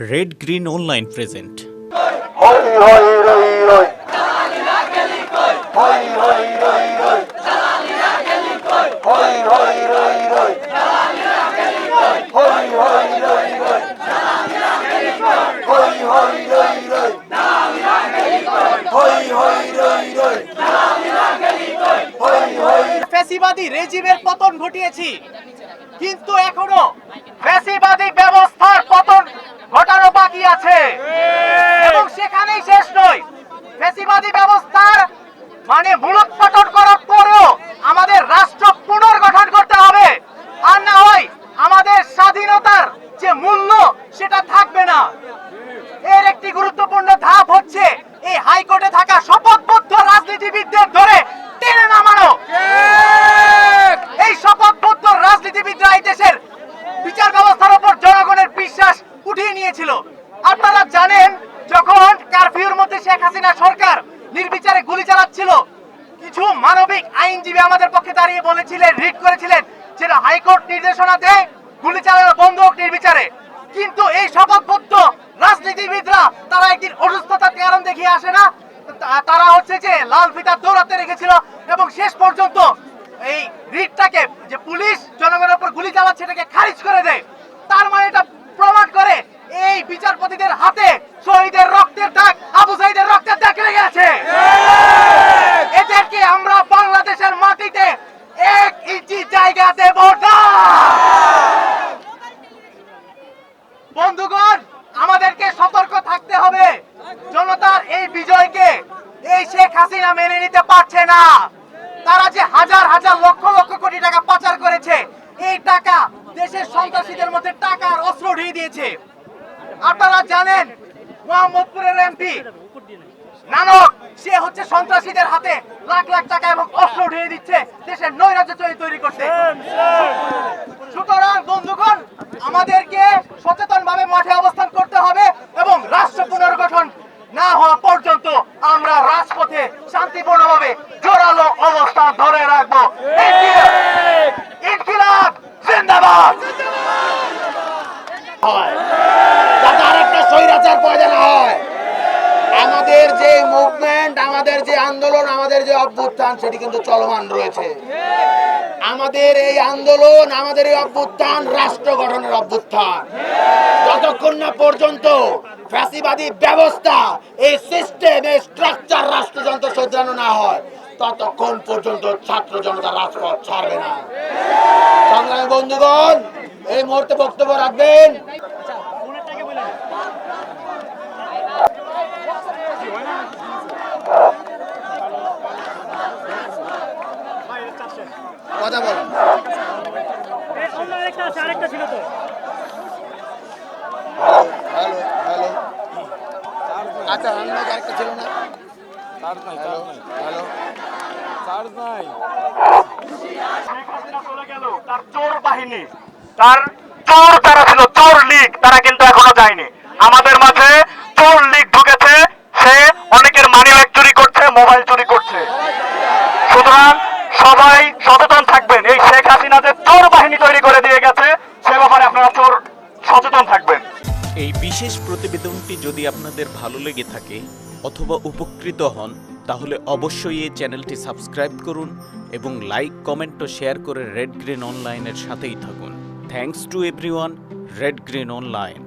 Red green online present ফ্যাসিবাদী রেজিমের পতন ঘটিয়েছি। কিন্তু এখনও ফ্যাসিবাদী ব্যবস্থার পতন ঘটানো বাকি আছে এবং সেখানেই শেষ নয় ফ্যাসিবাদী ব্যবস্থার মানে মূলোৎপাটন করার পরেও আমাদের রাষ্ট্র পুনর্গঠন করতে হবে আর না হয় আমাদের স্বাধীনতার যে মূল্য সেটা থাকবে না এর একটি গুরুত্বপূর্ণ ধাপ হচ্ছে এই হাইকোর্টে থাকা শপথবদ্ধ রাজনীতিবিদদের ধরে টেনে নামানো এই শপথবদ্ধ রাজনীতিবিদরা এই দেশের বিচার ব্যবস্থার উপর জনগণের বিশ্বাস উঠিয়ে নিয়েছিল আপনারা জানেন, যখন কারফিউর মধ্যে শেখ হাসিনা সরকার নির্বিচারে গুলি চালাচ্ছিল, কিছু মানবিক আইনজীবী আমাদের পক্ষে দাঁড়িয়ে বলেছিলেন, রিট করেছিলেন যেটা হাইকোর্ট নির্দেশনা দেয় গুলি চালানো বন্ধ হোক নির্বিচারে। কিন্তু এই শপথবদ্ধ রাজনীতিবিদরা, তারা একদিন অসুস্থতার কারণ দেখিয়ে আসে না? তারা হচ্ছে যে লাল ফিতা দৌড়াতে রেখেছিল এবং শেষ পর্যন্ত এই রিটটাকে, যে পুলিশ জনগণের উপর গুলি চালাচ্ছে, এটাকে খারিজ করে দেয়। তার মানে এটা প্রমাণ করে বিচারপতিদের হাতে, শহীদের রক্তের দাগ, আবু সাইদের রক্তের দাগ লেগে আছে এদেরকে আমরা বাংলাদেশের মাটিতে এক ইঞ্চি জায়গা দেব না। বন্ধুগণ, আমাদেরকে সতর্ক থাকতে হবে। জনতার এই বিজয়কে এই শেখ হাসিনা মেনে নিতে পারছে না। তারা যে হাজার হাজার লক্ষ লক্ষ কোটি টাকা পাচার করেছে, এই টাকা দেশের সন্ত্রাসীদের মধ্যে টাকার অস্ত্র ঢিয়ে দিয়েছে। আপনারা জানেন মোহাম্মদপুরের এমপি নানক, সে হচ্ছে সন্ত্রাসীদের হাতে লাখ লাখ টাকা এবং অস্ত্র ঢেলে দিচ্ছে দেশের নৈরাজ্য তৈরি- করতে। সুতরাং, বন্ধুগণ, আমাদেরকে সচেতন ভাবে মাঠে অবস্থান করতে হবে এবং রাষ্ট্র পুনর্গঠন না হওয়া পর্যন্ত আমরা রাজপথে শান্তিপূর্ণভাবে জোরালো অবস্থান ধরে রাখব। আরেকটা স্বৈরাচার পয়দা না হয়। আমাদের যে মুভমেন্ট আমাদের যে আন্দোলন, আমাদের যে অভ্যুত্থান, সেটি কিন্তু চলমান রয়েছে। আমাদের এই আন্দোলন, আমাদের এই অভ্যুত্থান রাষ্ট্র গঠনের অভ্যুত্থান। যতক্ষণ না পর্যন্ত ফ্যাসিবাদী ব্যবস্থা, এই সিস্টেম এই স্ট্রাকচার রাষ্ট্রযন্ত্র সজ্জানো না হয়, ততক্ষণ পর্যন্ত ছাত্র জনতা রাজপথ ছাড়বে না। সংগ্রামী বন্ধুগণ, এই মুহূর্তে বক্তব্য রাখবেন কথা বলেন হ্যালো হ্যালো আচ্ছা অন্য আরেকটা ছিল না? হ্যালো হ্যালো চলে গেল তার চোর বাহিনী তার চোর তারা ছিল চোর লীগ তারা কিন্তু এখনও যায়নি। আমাদের মাঝে চোর লীগ ঢুকেছে সে অনেকের মানি ব্যাগ চুরি করছে মোবাইল চুরি করছে। সুতরাং সবাই সচেতন থাকবেন। এই শেখ হাসিনা যে চোর বাহিনী তৈরি করে দিয়ে গেছে, সে ব্যাপারে আপনারা চোর সচেতন থাকবেন। এই বিশেষ প্রতিবেদনটি যদি আপনাদের ভালো লেগে থাকে অথবা উপকৃত হন, তাহলে অবশ্যই এই চ্যানেলটি সাবস্ক্রাইব করুন এবং লাইক, কমেন্ট ও শেয়ার করে রেড গ্রিন অনলাইনের সাথেই থাকুন। Thanks to everyone red green online